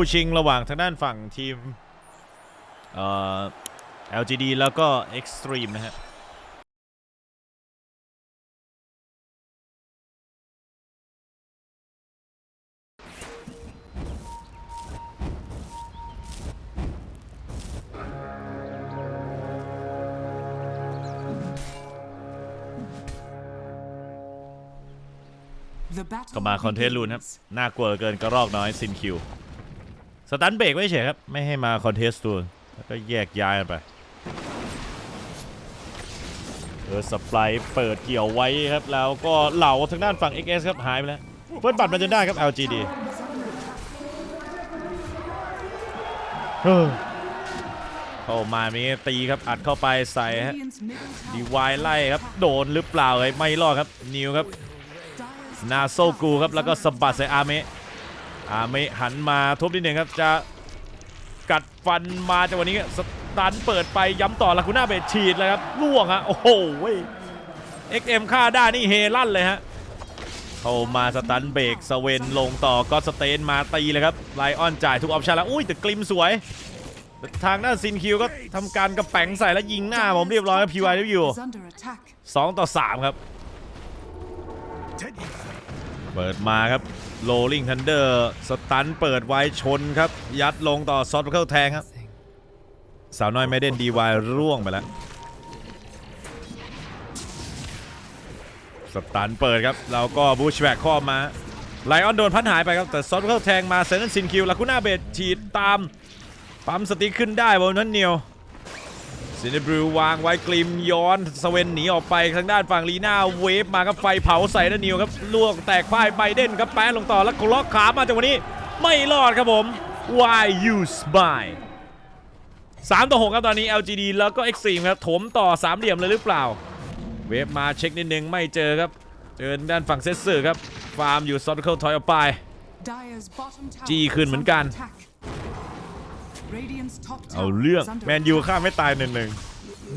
คู่ชิงระหว่างทางด้านฝั่งทีมเอ่อ LGD แล้วก็ Extreme นะฮะก็มาคอนเทสต์รูนครับ น่ากลัวเหลือเกินกระรอกน้อยซินคิว สตันเบรกไว้เฉยครับ ไม่ให้มาคอนเทสต์รูนแล้วก็แยกย้ายไปเออสปายเปิดเกี่ยวไว้ครับ แล้วก็เหล่าทางด้านฝั่ง XS ครับ หายไปแล้วเฟิร์สบัตรมาจนได้ครับ LGD เข้ามามีตีครับอัดเข้าไปใส่ฮะดีวายไล่ครับ โดนหรือเปล่าเลยไม่รอดครับ นิวครับ นาโซกูครับ แล้วก็สบัดใส่อาเมะ อาเมะหันมาทุบนิดหนึ่งครับจะกัดฟันมาจากวันนี้สตันเปิดไปย้ำต่อลาคูน่าเบดฉีดเลยครับล่วงฮะโอ้โหเอ็กเอ็มฆ่าได้นี่เฮลั่นเลยฮะเข้ามาสตันเบรกสเวนลงต่อก็สเตนมาตีเลยครับไลออนจ่ายทุกออปชั่นแล้ว อุ้ยแต่กลิมสวย ทางด้าซินคิวก็ทำการกระแป๋งใส่แล้วยิงหน้าผมเรียบร้อยครับพีวายอยู่สองต่อสามครับ เปิดมาครับ โรลลิงทันเดอร์สตันเปิดไว้ชนครับ ยัดลงต่อซอฟต์เคิลแทงครับ สาวน้อยไม่เด่นดีวายร่วงไปแล้ว สตันเปิดครับ แล้วก็บูชแบกข้อมา ไลออนโดนพัดหายไปครับ แต่ซอฟต์เคิลแทงมาเซนต์ซินคิวลาคูน่าเบดฉีดตาม ปั๊มสติขึ้นได้บนนั้นเนียว ซินเนบรูวางไว้กลิมย้อนสเวนหนีออกไปทางด้านฝั่งลีน่าเวฟมาครับไฟเผาใส่นันนิวครับลวกแตกพ่ายไบเดนครับแปะลงต่อแล้วล็อกขามาจากวันนี้ ไม่รอดครับผม Why you smile 3ต่อ 6 ครับตอนนี้ LGD แล้วก็ Extreme ครับถมต่อสามเหลี่ยมเลยหรือเปล่า เวฟมาเช็คนิดนึงไม่เจอครับ เจอด้านฝั่งเซสเซอร์ครับ ฟาร์มอยู่ซอฟต์เคิลถอยออกไป จี้คืนเหมือนกัน เอาเรื่องแมนยูฆ่าไม่ตายหนึ่งหนึ่ง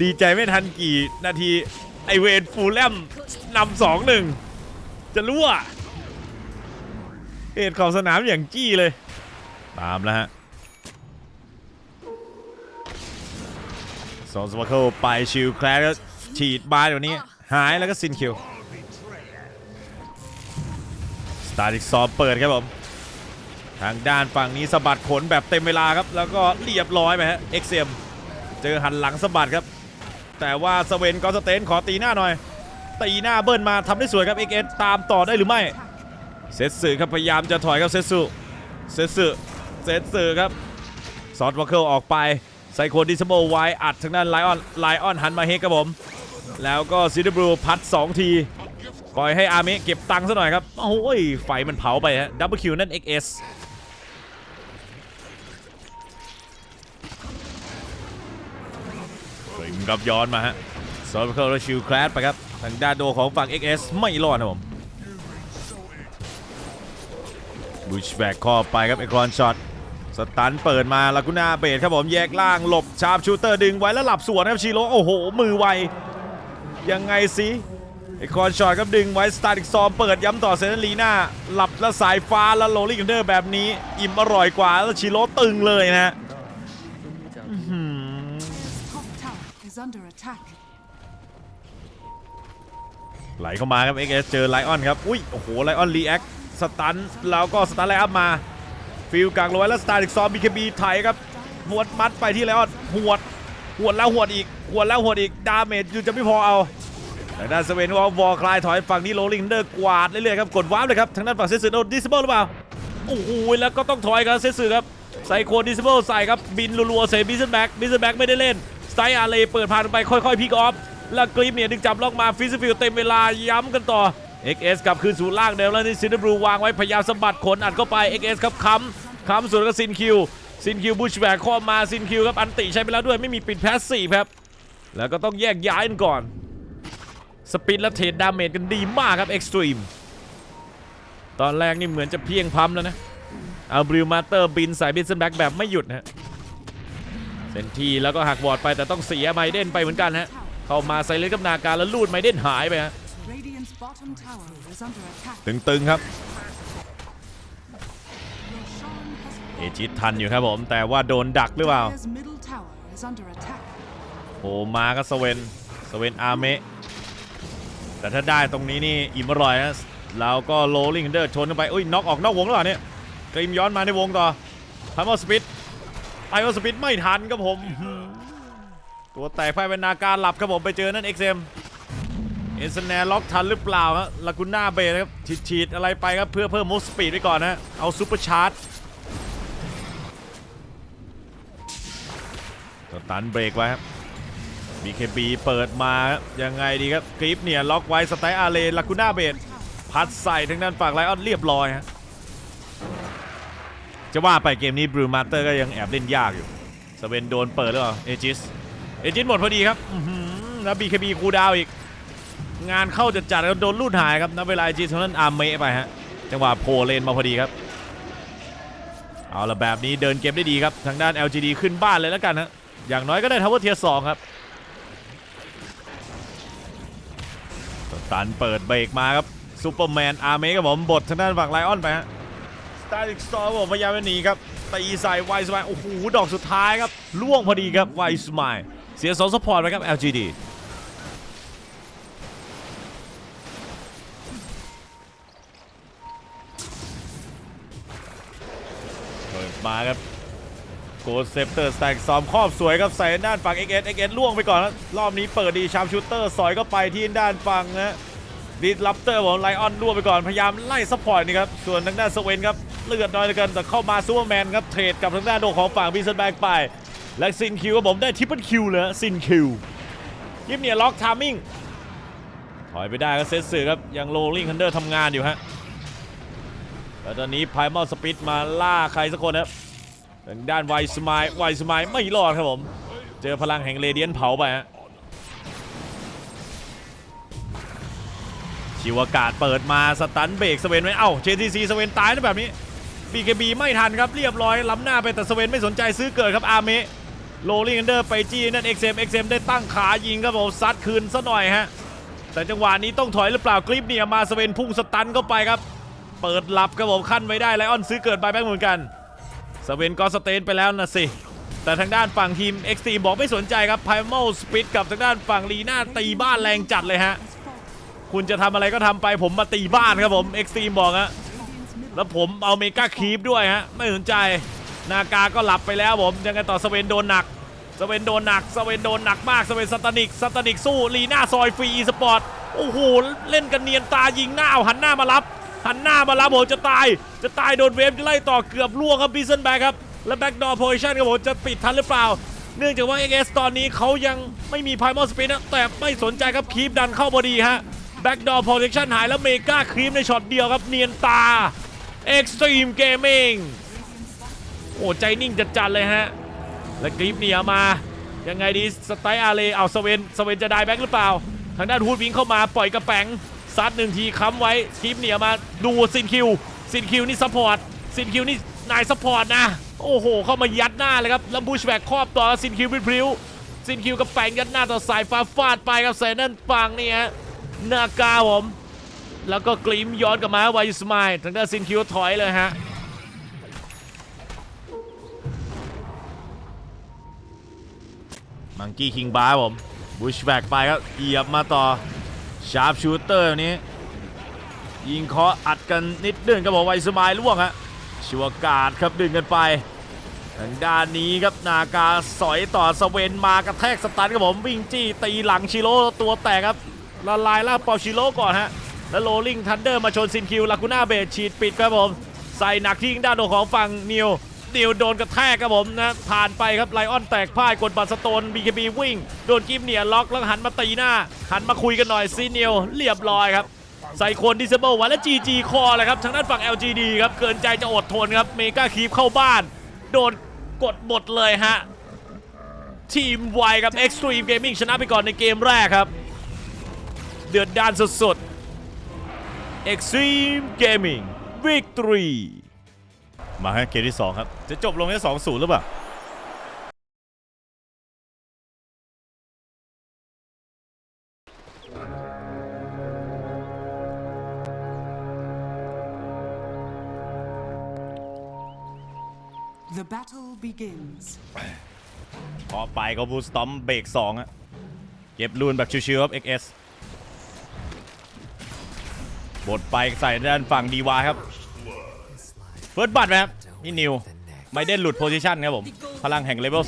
ดีใจไม่ทันกี่นาที ไอเวนฟูลแลมนำสองหนึ่งจะรู้อะเหตุของสนามอย่างจี้เลย ตามแล้วฮะสองสมาเคิลไปชิลแคลร์ก็ฉีดบาร์เดี๋ยวนี้ หายแล้วก็ซินคิว สตาร์ดิกซอมเปิดครับผม ทางด้านฝั่งนี้สะบัดขนแบบเต็มเวลาครับ แล้วก็เรียบร้อยไปฮะเอ็กเซมเจอหันหลังสะบัดครับ แต่ว่าสเวนกอสเตนขอตีหน้าหน่อย ตีหน้าเบิ้ลมาทำได้สวยครับเอ็กเอสตามต่อได้หรือไม่เซตสึครับพยายามจะถอยครับเซตสึเซตสึเซตสึครับซอสวอลเคิลออกไปไซโคดิสโบไว้อัดทางด้านไลออนไลออนหันมาเฮกครับผม แล้วก็ซิดบรูพัด 2 ที ปล่อยให้อาเมะเก็บตังค์ซะหน่อยครับ โอ้ยไฟมันเผาไปฮะดับเบิลคิวนั่น XS กริมกับย้อนมาฮะซอฟเคิลและชิลแคลสไปครับทางด้านโดของฝั่ง XS ไม่รอดนะผมบูชแบกข้อไปครับเอกรอนช็อตสตันเปิดมาลากุน่าเบดครับผมแยกล่างหลบชาร์ปชูเตอร์ดึงไว้แล้วหลับสวนครับชิโร่โอ้โห มือไว ยังไงสิไอคอนช็อตครับดึงไว้สตาร์ติกซอมเปิดย้ำต่อเซนลีน่าหลับแล้วสายฟ้าแล้วโรลลิ่งกันเดอร์แบบนี้ อิ่มอร่อยกว่าแล้วชิโร่ตึงเลยนะ อไหลเข้ามาครับ XS เจอไลออนครับ อุ้ย โอ้โห ไลออนรีแอค สตัน แล้วก็สตันไลอัพมา ฟิลกลางลอยแล้วสตาร์ติกซอมบีเคบีไทยครับหวดมัดไปที่ไลออนหวดหวดแล้วหวดอีกหวดแล้วหวดอีก ดาเมจอยู่จะไม่พอเอาทางด้านสเวนวอลวอลคลายถอยฝั่งนี้โรลลิงเดอร์กวาดเรื่อยๆครับ กดวาร์ปเลยครับ ทางด้านฝั่งเซสึโดนดิสเบิลหรือเปล่า โอ้โห แล้วก็ต้องถอยครับเซสึครับไซโคดิสเบิลใส่ครับ บินรัวๆเซบิสแบ็กบิสแบ็กไม่ได้เล่น ไซอาเลเปิดผ่านไปค่อยๆพิกออฟแล้วกริปเนี่ยดึงจับล็อกมาฟิสฟิลเต็มเวลาย้ำกันต่อ XS กลับคืนสู่ล่างเดิมแล้วนี่ซินเดบรูวางไว้พยายามสะบัดขนอัดเข้าไป XS ครับค้ำค้ำส่วนก็ซินคิวซินคิวบูชแบกข้อมาซินคิวครับอันติใช้ไปแล้วด้วยไม่มีปิดแพสซีฟครับแล้วก็ต้องแยกย้ายกันก่อน สปินและเทรดดาเมจกันดีมากครับเอ็กซ์ตรีมตอนแรกนี่เหมือนจะเพียงพัมแล้วนะเอาบริวมาเตอร์บินสายบินเซนแบ็กแบบไม่หยุดนะฮะ เซนทีแล้วก็หักบอดไปแต่ต้องเสียไมเดนไปเหมือนกันฮะเข้ามาใส่เลยกับนาการแล้วลูดไมเดนหายไปฮะตึงๆครับเอจิตทันอยู่ครับผม แต่ว่าโดนดักหรือเปล่าโผล่มาก็สเวนสเวนอาเมะแต่ถ้าได้ตรงนี้นี่อิ่มอร่อยนะแล้วก็โรลลิงเดอร์ชนเข้าไปอุ้ยน็อกออกนอกวงแล้วเหรอเนี่ยกรีมย้อนมาในวงต่อพามอสปิด ไอออสปิดไม่ทันครับผมหืมตัวแตกไฟเป็นนาการหลับครับผมไปเจอนั่นเอ็กเซมเอสแนล็อกทันหรือเปล่าครับลากูน่าเบย์นะครับฉีดๆอะไรไปครับเพื่อเพิ่มมูสปีดไว้ก่อนนะเอาซูเปอร์ชาร์จสตันเบรกไว้ครับ BKB เปิดมาครับยังไงดีครับกริปเนี่ยล็อกไว้สไตล์อาเลลาคูน่าเบดพัดใส่ทางด้านฝั่งไลออนเรียบร้อยฮะ จะว่าไปเกมนี้บรูมาสเตอร์ก็ยังแอบเล่นยากอยู่สเวนโดนเปิดหรือเปล่าเอจิสเอจิสหมดพอดีครับแล้ว BKB คูดาวอีก งานเข้าจัดจัดๆแล้วโดนลูดหายครับนับเวลาเอจิสเท่านั้นอาร์เมะไปฮะจังหวะโผล่เลนมาพอดีครับ เอาละแบบนี้เดินเกมได้ดีครับ ทางด้าน LGD ขึ้นบ้านเลยแล้วกันฮะอย่างน้อยก็ได้ทาวเวอร์เทียร์สองครับตันเปิดเบรกมาครับซูเปอร์แมนอาร์เมกับผมบททางด้านฝั่งไลออนไปฮะ ตาลิกสตอร์ผมพยายามจะหนีครับตีใส่ไวส์มายโอ้โหดอกสุดท้ายครับล่วงพอดีครับไวส์มายเสียสองสปอร์ตไปครับ LGD เปิดมาครับโกดเซปเตอร์สแต็กซ้อมครอบสวยครับใส่ด้านฝั่ง XS XS ล่วงไปก่อนครับรอบนี้เปิดดีชามชูเตอร์สอยก็ไปที่ด้านฝั่งนะ ดิสลัปเตอร์ของไลออนล่วไปก่อนพยายามไล่ซัพพอร์ตนี่ครับส่วนทางด้านสเวนครับเลือดน้อยเหลือเกินแต่เข้ามาซูเปอร์แมนครับเทรดกับทางด้านโดของฝั่งบีเซนแบกไปและซินคิวครับผมได้ทิปเปิลคิวเลยซินคิวยิบเนี่ยล็อกทามมิ่งถอยไปได้ก็เซตสื่อครับยังโรลลิงคันเดอร์ทำงานอยู่ฮะแล้วตอนนี้ไพมอลสปิดมาล่าใครสักคนครับทางด้านไวสมายไวสมายไม่รอดครับผม เจอพลังแห่งเรเดียนเผาไปฮะ ชิวากาศเปิดมาสตันเบรกสเวนไว้เอ้า JTC สเวนตายนะแบบนี้ BKB ไม่ทันครับเรียบร้อยล้ำหน้าไปแต่สเวนไม่สนใจซื้อเกิดครับอาเมะโรลลิงอันเดอร์ไปจี้นั่น XM XM ได้ตั้งขายิงครับผมซัดคืนซะหน่อยฮะแต่จังหวะนี้ต้องถอยหรือเปล่าคลิปเนี่ยมาสเวนพุ่งสตันเข้าไปครับ เปิดหลับครับผมขั้นไว้ได้ไลออนซื้อเกิดไปแบงเหมือนกันสเวนก็สเตนไปแล้วนะสิแต่ทางด้านฝั่งทีม x t บอกไม่สนใจครับไพม l ลสปิดกับทางด้านฝั่งลีน่าตีบ้านแรงจัดเลยฮะ คุณจะทำอะไรก็ทำไปผมมาตีบ้านครับผม x t บอกฮะ Radiant's middle แล้วผมเอาเมกาคีปด้วยฮะไม่สนใจนากาก็หลับไปแล้วผมยังไงต่อสเวนโดนหนักสเวนโดนหนักสเวนโดนหนักมากสเวนสตานิกสตานิกสู้ลีน่าซอยฟรีสปอร์ตโอ้โหเล่นกันเนียนตายิงหน้าหันหน้ามารับหันหน้ามารับผมจะตาย จะตายโดนเวฟไล่ต่อเกือบล่วงครับบิสันแบกครับ และแบ็กดอร์โพซิชันครับผมจะปิดทันหรือเปล่า เนื่องจากว่า XS ตอนนี้เขายังไม่มีพายมอสปินนะแต่ไม่สนใจครับคีปดันเข้าพอดีฮะ แบ็กดอร์โพซิชันหายแล้วเมกาคีปในช็อตเดียวครับเนียนตา Extreme Gaming โอ้ใจนิ่งจัดๆเลยฮะ และกริปเนี่ยมา ยังไงดีสไตล์อาเลเอาสเวนสเวนจะได้แบ็กหรือเปล่า ทางด้านฮูดวิงเข้ามาปล่อยกระแปงซัดหนึ่งทีค้ำไว้กริปเนี่ยมาดูซินคิวซินคิวนี่ซัพพอร์ตซินคิวนี่นายซัพพอร์ตนะ โอ้โห เข้ามายัดหน้าเลยครับล้วบูชแบกครอบต่อซินคิวพริ้วซินคิวกระแปงยัดหน้าต่อสายฟ้าฟาดไปครับเซนั่นปังนี่ฮะ นากาผม แล้วก็กลิมย้อนกลับมาไวสมายทางด้านซินคิวถอยเลยฮะมังกี้คิงบาร์ผมบุชแบกไปครับเหยียบมาต่อชาร์ปชูเตอร์นี้ ยิงเคาะอัดกันนิดนึงครับผมไวสมายล่วงฮะชัวกาดครับดึงกันไปทางด้านนี้ครับนากาสอยต่อสเวนมากระแทกสตันครับผมวิ่งจี้ตีหลังชิโร่ตัวแตกครับ ละลายล่าปาชิโร่ก่อนฮะ แล้วโรลิงทันเดอร์มาชนซินคิวลากูน่าเบดฉีดปิดครับผม ใส่หนักที่ด้านของฝั่งนิวนิวโดนกระแทกครับผมนะผ่านไปครับไลออนแตกพ่ายกดบัตรสโตน BKB วิ่ง โดนกิฟเนียล็อกแล้วหันมาตีหน้า หันมาคุยกันหน่อยซีนิวเรียบร้อยครับใส่คนดิสเบิลไว้แล้ว GG คอเลยครับทางด้านฝั่ง LGD ครับเกินใจจะอดทนครับเมกาคีฟเข้าบ้าน โดนกดหมดเลยฮะทีมไวกับ Extreme Gaming ชนะไปก่อนในเกมแรกครับ เดือดดานสุดๆ Extreme Gaming Victory มาฮะเกมที่ 2 ครับ จะจบลงแค่2 0 หรือเปล่า The battle begins. พอไปก็บูสตอมเบรกสองอะเก็บลูนแบบชิวๆครับ XS บดไปใส่ด้านฝั่งดีวาครับ เฟิร์สบัตไหมครับนี่นิว ไม่ได้หลุดโพซิชันครับผม พลังแห่งเลเวล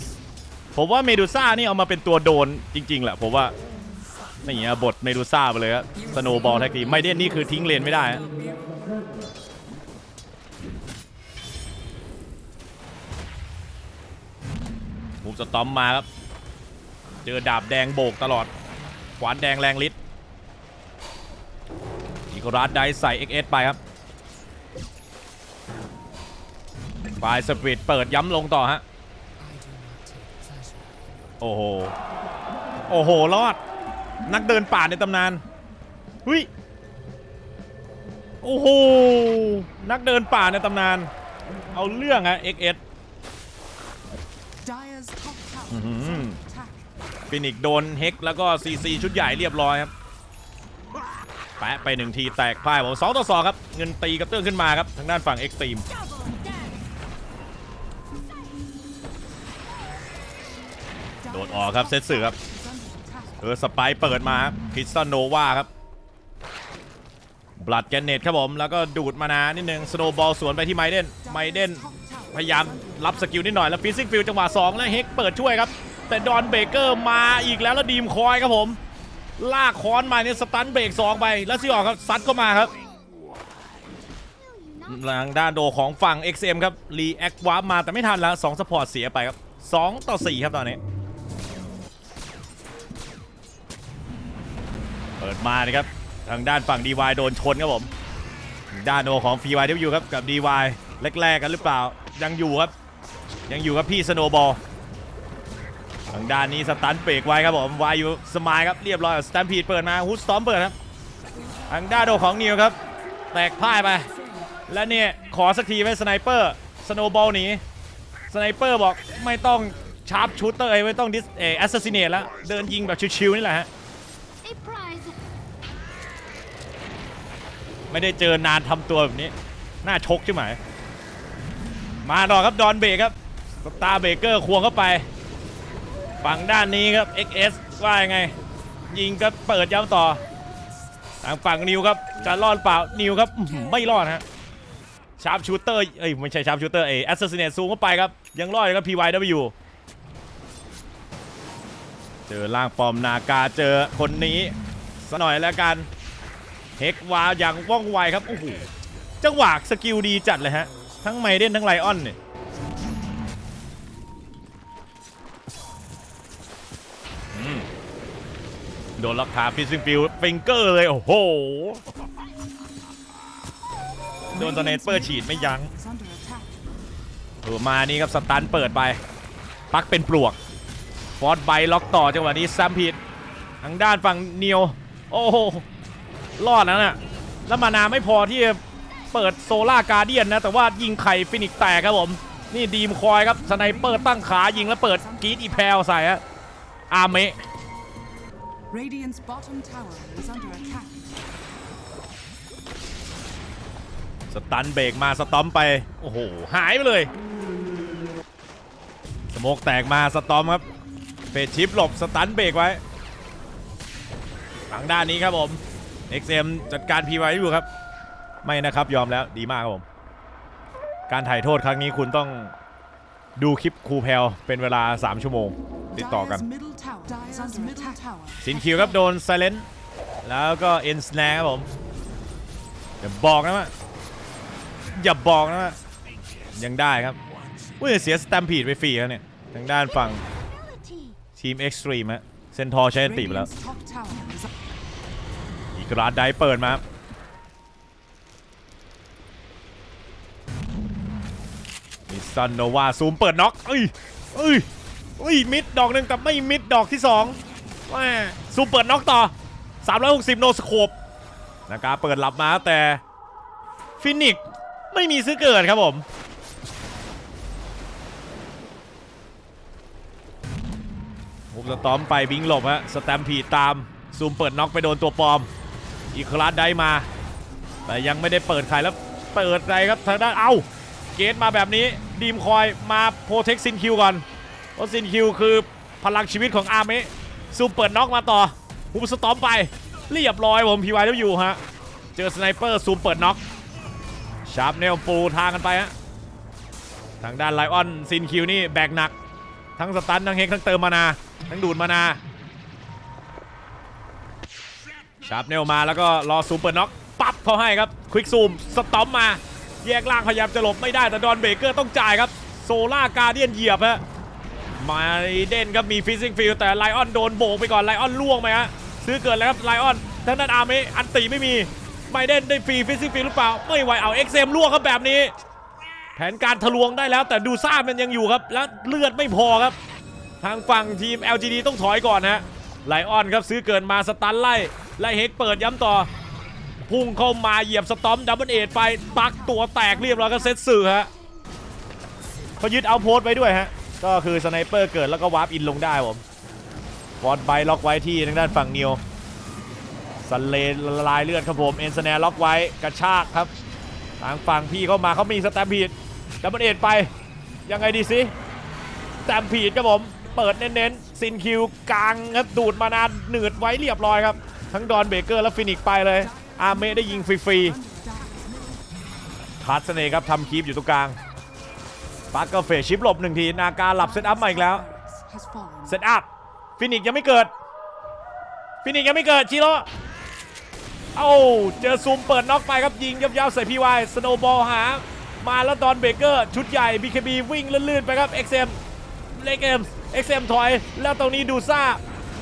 2ผมว่าเมดูซ่านี่เอามาเป็นตัวโดนจริงๆแหละผมว่าไม่อย่างเงี้ยบทเมดูซ่าไปเลยครับสโนบอลแท็กทีไม่เด่นนี่คือทิ้งเลนไม่ได้ฮะมูฟสตอมมาครับ เจอดาบแดงโบกตลอดขวานแดงแรงฤทธิ์ อีกรัดได้ใส่ XS ไปครับปลายสปีดเปิดย้ำลงต่อฮะ โอ้โห โอ้โห รอด นักเดินป่าในตำนานหุยโอ้โห นักเดินป่าในตำนาน เอาเรื่องอะ XS Dyer's top tower is Mhm. under attack. ฟินิกโดนเฮกแล้วก็ซีซีชุดใหญ่เรียบร้อยครับ แปะไปหนึ่งทีแตกพ่ายผมสองต่อสองครับ เงินตีกระเตื้องขึ้นมาครับ ทางด้านฝั่งเอ็กซ์ตรีมโดดออกครับเซตสื่อครับเออสไปเปิดมาครับคริสตันโนวาครับบลัดแกนเนตครับผม แล้วก็ดูดมานานิดนึงสโนบอลสวนไปที่ไมเดนไมเดนพยายามรับสกิลนิดหน่อย แล้วฟิซิกฟิลจังหวะ 2 แล้วเฮกเปิดช่วยครับ แต่ดอนเบเกอร์มาอีกแล้วแล้วดีมคอยครับผม ลากค้อนมาเนี่ยสตันเบรก2ไปแล้วซีออกครับซัดเข้ามาครับหลังด้านโดของฝั่ง XM ครับรีแอควาร์มาแต่ไม่ทันแล้ว2สปอร์ตเสียไปครับ 2 ต่อ 4 ครับตอนนี้ เปิดมาเลยครับ ทางด้านฝั่ง DY โดนชนครับผม ด้านโดของ PYW ครับ กับ DY แรกๆกันหรือเปล่ายังอยู่ครับ ยังอยู่กับพี่สโนบอล ทางด้านนี้สตันเบรกไว้ครับผมวายูสมายครับเรียบร้อยสแตมพีดเปิดมาฮุดสตอมเปิดครับทางด้านโดของนิวครับ แตกพ่ายไป และเนี่ยขอสักทีไหมสไนเปอร์สโนบอลหนีสไนเปอร์บอกไม่ต้องชาร์ปชูเตอร์ไม่ต้องดิสเอแอสซัสซิเนตแล้วเดินยิงแบบชิวๆนี่แหละฮะไม่ได้เจอนานทำตัวแบบนี้ น่าชกใช่ไหม มาต่อครับ ดอนเบรกครับ สตาร์เบรกเกอร์ควงเข้าไป ฝั่งด้านนี้ครับ XS ว่ายังไง ยิงก็เปิดย้ำต่อ ทางฝั่งนิวครับ จะรอดเปล่า นิวครับไม่รอดฮะ ชาร์ปชูเตอร์ เอ้ยไม่ใช่ชาร์ปชูเตอร์ เอ้แอสซัสเนตซูมเข้าไปครับ ยังรอดอยู่ครับ PYW เจอล่างปอมนากาเจอคนนี้สหน่อยแล้วกัน เฮกวาอย่างว่องไวครับ โอ้โห จังหวะสกิลดีจัดเลยฮะ ทั้งไมเดนทั้งไลออนเนี่ย โดนล็อกขาฟิซซิงฟิลฟิงเกอร์เลย โอ้โห โดนสเนตเปอร์ฉีดไม่ยั้งเออมานี่ครับสตันเปิดไป ปักเป็นปลวก ฟอร์ดไบล็อกต่อจังหวะนี้ซัมผิด ทางด้านฝั่งเนียว โอ้โห รอดแล้วน่ะแล้วมานาไม่พอที่จะเปิดโซล่าการเดียนนะ แต่ว่ายิงไข่ฟินิกแตกครับผม นี่ดีมคอยครับสไนเปอร์ตั้งขายิงแล้วเปิดกีดอีแพลใส่ฮะอาเมะ Radiant's bottom tower is under attack. สตันเบรกมาสตอมไป โอ้โห หายไปเลย สโมกแตกมาสตอมครับเฟดชิปหลบสตันเบรกไว้ทางด้านนี้ครับผม XM จัดการพีไว้อยู่ครับ ไม่นะครับยอมแล้วดีมากครับผม การถ่ายโทษครั้งนี้คุณต้องดูคลิปครูแพลวเป็นเวลา 3 ชั่วโมงติดต่อกัน Dyer's middle สินคิวครับโดนไซเลนแล้วก็เอ็นสแนครับผม อย่าบอกนะว่าอย่าบอกนะว่ายังได้ครับอุ้ยเสียสแตมพีดไปฟรีครับเนี่ย ทางด้านฝั่ง Ability. ทีมเอ็กซ์ตรีมฮะเซนทอร์ใช้อันติไปแล้ว Radiant's top tower is อีกราดไดเปิดมาครับมิสซันโนวาซูมเปิดน็อกเอ้ยเอ้ยเอ้ยมิดดอกหนึ่งแต่ไม่มิดดอกที่สองแม่ซูเปิดน็อกต่อ 360 โนสโคปนะครับเปิดหลับมาแต่ฟินิกไม่มีซื้อเกิดครับผมผมสตอมไปบิงหลบฮะสแตมพีตามซูมเปิดน็อกไปโดนตัวปลอม อีคลาสได้มา แต่ยังไม่ได้เปิดใครแล้วเปิดใครครับทางด้านเอ้าเกตมาแบบนี้ดีมคอยมาโปรเทคซินคิวก่อน เพราะซินคิวคือพลังชีวิตของอาร์เมะซูเปิดน็อกมาต่อฮุบสตอมไป เรียบร้อยผมพีวายแล้วอยู่ฮะ เจอสไนเปอร์ซูมเปิดน็อกชาร์ปเนลปูทางกันไปฮะ ทางด้านไลออนซินคิวนี่แบกหนัก ทั้งสตันทั้งเฮกทั้งเติมมานา ทั้งดูดมานาชาร์ปเนลมาแล้วก็รอซูมเปิดน็อกปั๊บเขาให้ครับ ควิกซูมสตอมมา แยกล่างพยายามจะหลบไม่ได้แต่ดอนเบเกอร์ต้องจ่ายครับ โซล่าการเดียนเหยียบฮะ มาเด่นครับมีฟิซซิ่งฟิลแต่ไลออนโดนโบกไปก่อนไลออนล่วงไปฮะซื้อเกิดแล้วครับไลออนทั้งนั้นอาร์เมอันตีไม่มีไมเดนได้ฟรีฟิซซิ่งฟิลหรือเปล่า ไม่ไหวเอาเอ็กเซมล่วงครับแบบนี้ แผนการทะลวงได้แล้วแต่ดูซ่ามันยังอยู่ครับ และเลือดไม่พอครับ ทางฝั่งทีม LGD ต้องถอยก่อนฮะไลออนครับซื้อเกินมาสตันไล่ไล่เฮกเปิดย้ำต่อพุ่งเข้ามาเหยียบสตอมดับเบิลเอทไปปักตัวแตกเรียบร้อยก็เซตสื่อฮะเขายึดเอาโพสไว้ด้วยฮะ ก็คือสไนเปอร์เกิดแล้วก็วาร์ปอินลงได้ผมวอดไบล็อกไว้ที่ทางด้านฝั่งนิวสันเลนละลายเลือดครับผมเอ็นสแนล็อกไว้กระชากครับทางฝั่งพี่เข้ามาเขามีสแตมพีดดับเบิลเอทไปยังไงดีสิสแตมพีดครับผมเปิดเน้นๆซินคิวกลางครับดูดมานานหนืดไว้เรียบร้อยครับ ทั้งดอนเบเกอร์และฟินิกไปเลย อาเมได้ยิงฟรีๆทัสเสน่ครับทำคีปอยู่ตรงกลาง ปาร์เกอร์เฟชชิปหลบหนึ่งที นาการหลับเซตอัพมาอีกแล้ว has fallen. เซตอัพ ฟินิกซ์ยังไม่เกิด ฟินิกซ์ยังไม่เกิดชิโร่เอ้าเจอซูมเปิดน็อกไปครับยิงยาวๆใส่พีวายสโนบอลหา มาแล้วดอนเบเกอร์ชุดใหญ่ BKB วิ่งลื่นๆไปครับ XM เล็กเอ็ม XM ถอย แล้วตรงนี้ดูซ่า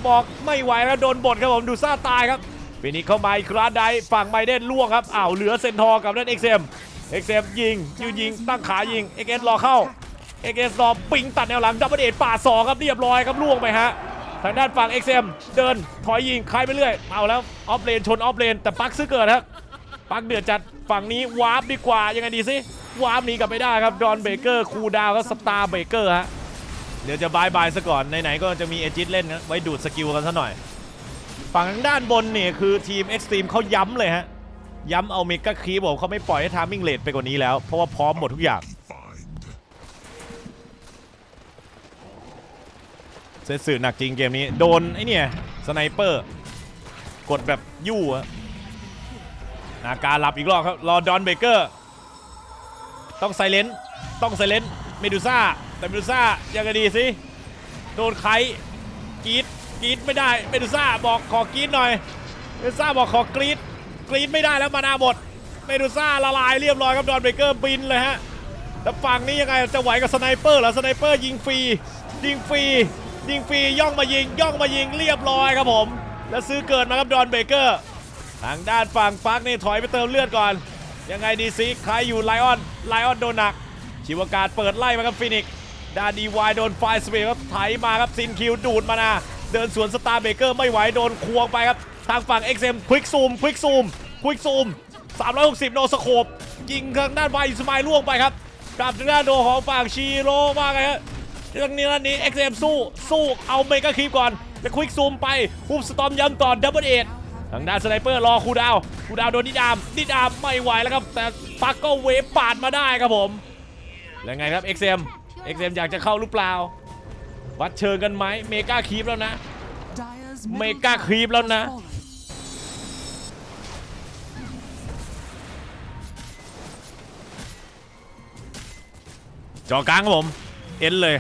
บอกไม่ไหวแล้วโดนบดครับผมดูซ่าตายครับฟินิกซ์เข้ามาอีกคราสไดฝั่งไมเดนล่วงครับอ้าวเหลือเซนทอร์กับนั่น XM XM ยิงยิงยิงตั้งขายิง XS รอเข้า XS รอปิงตัดแนวหลังดับเบิลเอทป่าดสองครับเรียบร้อยครับล่วงไปฮะทางด้านฝั่ง XM เดินถอยยิงใครไปเรื่อยเอาแล้วออฟเลนชนออฟเลนแต่ปักซื้อเกิดครับปักเดือดจัดฝั่งนี้วาร์ปดีกว่ายังไงดีสิวาร์ปหนีกลับไม่ได้ครับดอนเบเกอร์คูลดาวน์ก็สตาร์เบเกอร์ฮะเดี๋ยวจะบายบายซะก่อนไหนๆก็จะมีเอจิตเล่นนะไว้ดูดสกิลกันซะหน่อย ฝั่งทางด้านบนเนี่ยคือทีม Extreme เขาย้ำเลยฮะ ย้ำเอาเมกาคีบอกเขาไม่ปล่อยให้ทามมิ่งเลทไปกว่านี้แล้ว เพราะว่าพร้อมหมดทุกอย่างเซตสื่อหนักจริงเกมนี้ โดนไอ้เนี่ยสไนเปอร์ กดแบบยู่อะนาการหลับอีกรอบครับ รอดอนเบเกอร์ ต้องไซเลนต้องไซเลนเมดูซ่า แต่เมดูซ่ายังไงดีสิ โดนไคกรีดกรีดไม่ได้เมดูซ่าบอกขอกรีดหน่อยเมดูซ่าบอกขอกรีด กรีดไม่ได้แล้วมานาหมดเมดูซ่าละลายเรียบร้อยครับดอนเบเกอร์บินเลยฮะแล้วฝั่งนี้ยังไงจะไหวกับสไนเปอร์เหรอสไนเปอร์ยิงฟรียิงฟรียิงฟรีย่องมายิงย่องมายิงเรียบร้อยครับผม แล้วซื้อเกิดมาครับดอนเบเกอร์ทางด้านฝั่งปักนี่ถอยไปเติมเลือดก่อน ยังไงดีซิใครอยู่ไลออนไลออนโดนหนัก ชิวการเปิดไล่มาครับฟินิกดานดีวายโดนไฟสเปรย์ครับไถมาครับซินคิวดูดมานาเดินสวนสตาร์เบเกอร์ไม่ไหวโดนควงไปครับ ทางฝั่ง XM ควิกซูมควิกซูมควิกซูม360 โนสโคปยิงทางด้านไวสมายล่วงไปครับกลับทางด้านโดของฝั่งชีโร่มาไงฮะเรื่องนี้นั้นนี้ XM สู้สู้เอาเมกาคีปก่อนจะควิกซูมไปฮุบสตอมย้ำต่อดับเบิลเอททางด้านสไนเปอร์รอคูดาวคูดาวโดนดิดามดิดามไม่ไหวแล้วครับ แต่ปักก็เวฟปาดมาได้ครับผมแล้วไงครับ XM XM อยากจะเข้าหรือเปล่า วัดเชิงกันไหมเมกาคีปแล้วนะ Dyer's Mega middle creep tower แล้วนะ จอกลางครับผม เอ็นเลย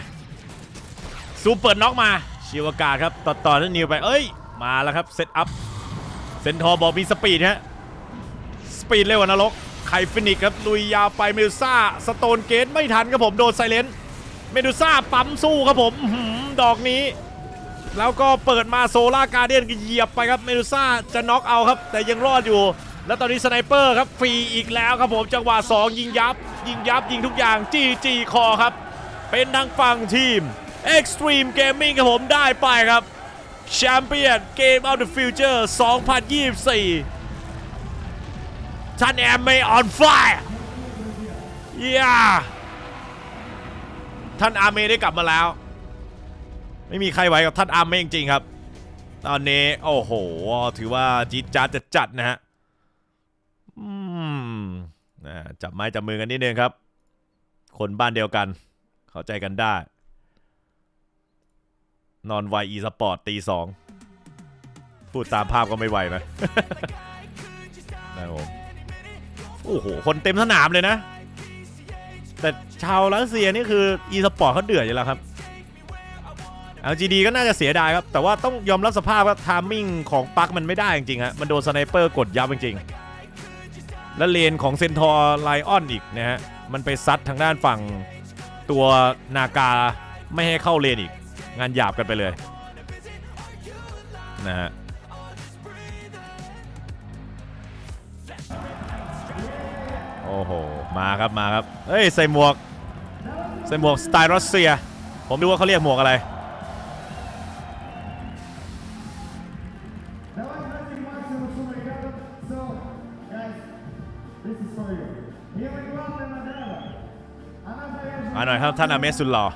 ซูเปิดน็อกมาชิวากาศครับต่อต่อนั่นนิวไป เอ้ย มาแล้วครับ เซตอัพ เซนทอร์บอกมีสปีดฮะ สปีดเร็วกว่านรกไข่ฟินิกครับ ลุยยาวไปเมดูซ่า สโตนเกตไม่ทันครับผม โดนไซเลนเมดูซ่าปั๊มสู้ครับผมดอกนี้ แล้วก็เปิดมาโซล่าการเดียนก็เหยียบไปครับ เมดูซ่าจะน็อกเอาครับ แต่ยังรอดอยู่ แล้วตอนนี้สไนเปอร์ครับฟรีอีกแล้วครับผมจังหวะ2ยิงยับ ยิงยับยิงทุกอย่างจีจีคอครับ เป็นทางฝั่งทีม Extreme Gaming ครับผมได้ไปครับแชมเปี้ยนเกม of the Future 2024ท่านแอมไม่ on fire ย่าท่านอาเมได้กลับมาแล้ว ไม่มีใครไหวกับท่านอาเมจริงๆครับ ตอนนี้ โอ้โห ถือว่าจี๊ดจ๊าดจะจัดนะฮะ จับไม้จับมือกันนิดนึงครับ คนบ้านเดียวกัน เข้าใจกันได้ นอนไวอีสปอร์ตตีสองพูดตามภาพก็ไม่ไหวนะนะผมโอ้โห คนเต็มสนามเลยนะ แต่ชาวรัสเซียนี่คืออีสปอร์ตเขาเดือดอยู่แล้วครับ LGD ก็น่าจะเสียดายครับ แต่ว่าต้องยอมรับสภาพว่าทามมิ่งของปักมันไม่ได้จริงๆฮะมันโดนสไนเปอร์กดยับจริงๆ และเลนของเซนทอร์ไลออนอีกนะฮะ มันไปซัดทางด้านฝั่งตัวนากาไม่ให้เข้าเลนอีก งานหยาบกันไปเลยนะฮะโอ้โห มาครับมาครับ เฮ้ย ใส่หมวก ใส่หมวกสไตล์รัสเซีย ผมดูว่าเขาเรียกหมวกอะไร มาหน่อยครับท่านอาเมสุลล่อ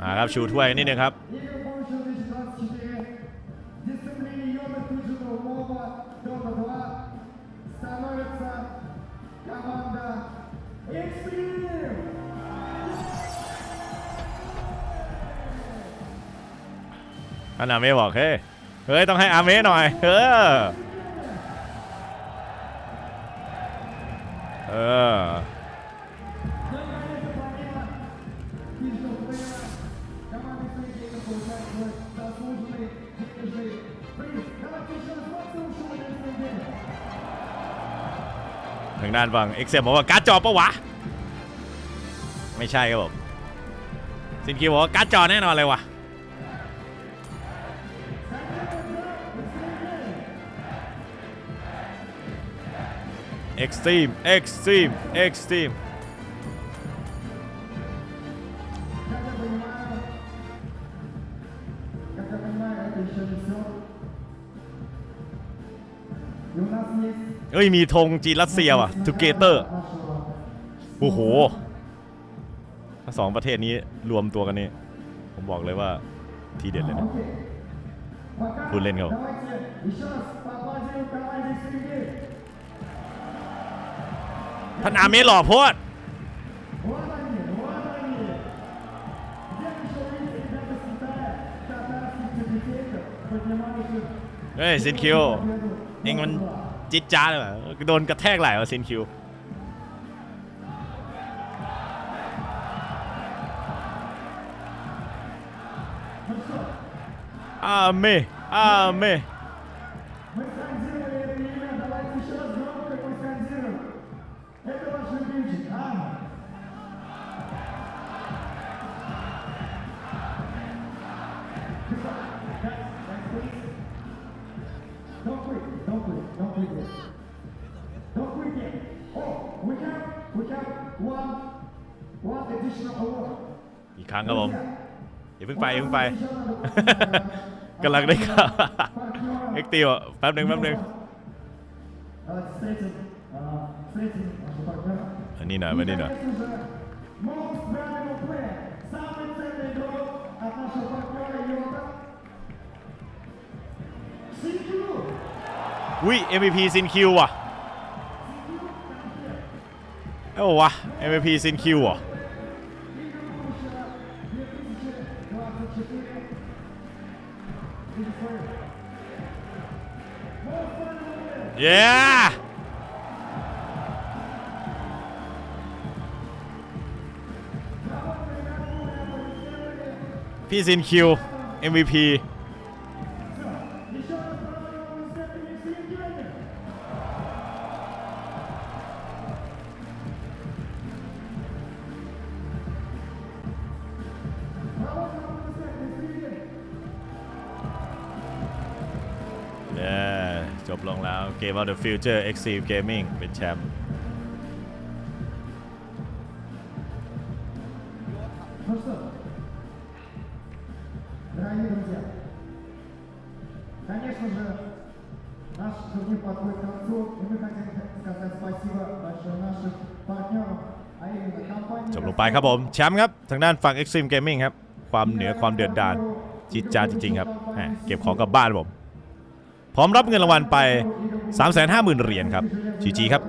มาครับชูถ้วยนิดนึงครับท่านอาเมบอกเฮ้ยเฮ้ยต้องให้อาเมหน่อยเฮ้อ Gamer. ทางด้านฝั่งเอ็กเซบอกว่าการ์ดจอปะวะ ไม่ใช่ครับผม ซินคิวบอกว่าการ์ดจอแน่นอนเลยวะ เอ็กซ์ Extreme Extreme Extreme เอ้ย มีธงจีนรัสเซียว่ะทูเกเตอร์โอ้โหสองประเทศนี้รวมตัวกันนี่ ผมบอกเลยว่าทีเด็ดเลยนะพูดเล่นเขา ท่านอาเมหล่อโพดเฮ้ยซินคิวเองมันจิตจ้าเลยโดนกระแทกไหล่ว่ะซินคิวอาเมอาเม ไป กำลังได้ข่าวเอ็กติวแป๊บหนึ่งแป๊บหนึ่งอันนี้หน่อยอันนี้หน่อยวิ MVP ซินคิวว่ะ เอ้าวะ MVP ซินคิวอะ เย้พี่ซินคิว MVP บลงแล้วเกม Out the Future Extreme Gaming เป็นแชมป์จบลงไปครับผม แชมป์ครับ ทางด้านฝั่ง Extreme Gaming ครับ ความเหนือความเดือดดาลจิตจาจริง ๆ ครับเก็บของกลับบ้านผม พร้อมรับเงินรางวัลไป 3 5 0 0 0 0 เหรียญครับจีจีครับ